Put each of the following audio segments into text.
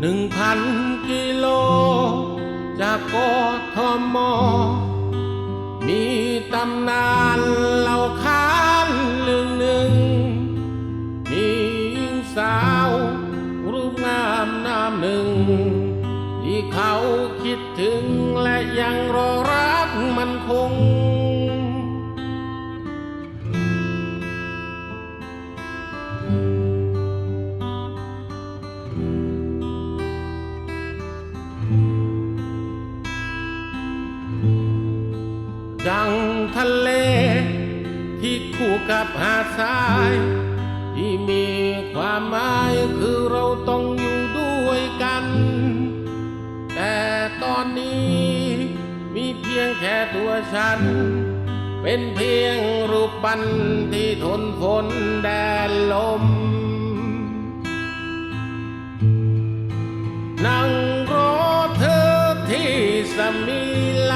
หนึ่งพันกิโล จากกทม มีตำนานเหล่าขานเรื่องหนึ่ง มีหญิงสาว รูปงามนามหนึ่ง ที่เขาคิดถึงและยังรอรักมันคง ดังทะเล ที่คู่กับหาดทราย ที่มีความหมายคือเราต้องอยู่ด้วยกัน แต่ตอนนี้มีเพียงแค่ตัวฉัน เป็นเพียงรูปปั้นที่ทนฝนแดดลม นั่งรอเธอที่สมิลา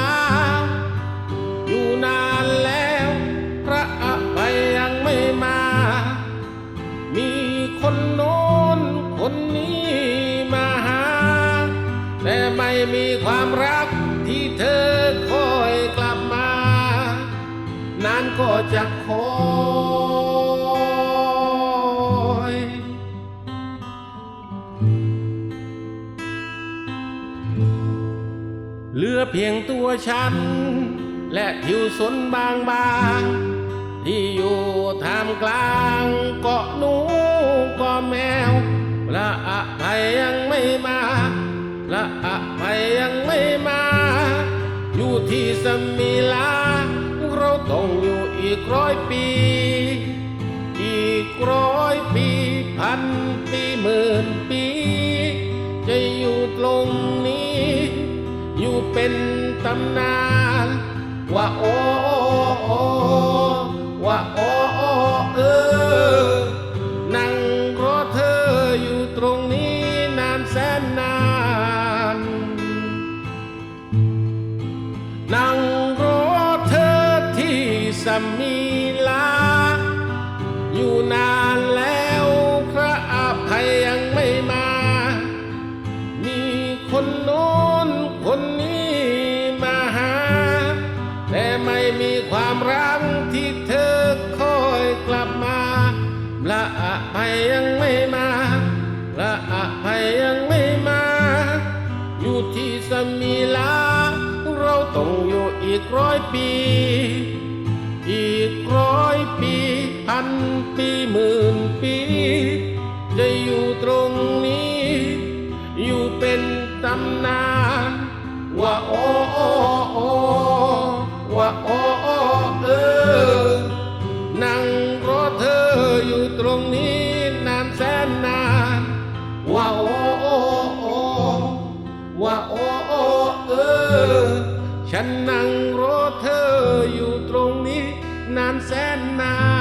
ความรักที่เธอคอยกลับมานานก็จะคอยเหลือเพียงตัวฉัน และทิวสนบางบางที่อยู่ท่ามกลางเกาะหนูเก็แมวพระอภัยยังไม่มาพระอ ที่สมีลา เราต้องอยู่อีกร้อยปี อีกร้อยปี พันปีหมื่นปี จะอยู่ตรงนี้ อยู่เป็นตำนาน ว่าโอ้ สมิลา อยู่นานแล้วพระอภัยยังไม่มา มีคนโน้นคนนี้มาหา แต่ไม่มีความรักที่เธอคอยกลับมาพระอภัยยังไม่มาพระอภัยยังไม่มา อยู่ที่สมิลาเราต้องอยู่อีกร้อยปี อีกร้อยปีพันปีหมื่นปี จะอยู่ตรงนี้ อยู่เป็นตำนานว่าโอ้โอ้โอ้ว่าโอ้โอ้เออนั่งรอเธออยู่ตรงนี้นานแสนนานว่าโอ้โอ้โอ้ว่าโอ้โอ้เออ ฉันนั่งรอเธออยู่ตรงนี้ นานแสนนาน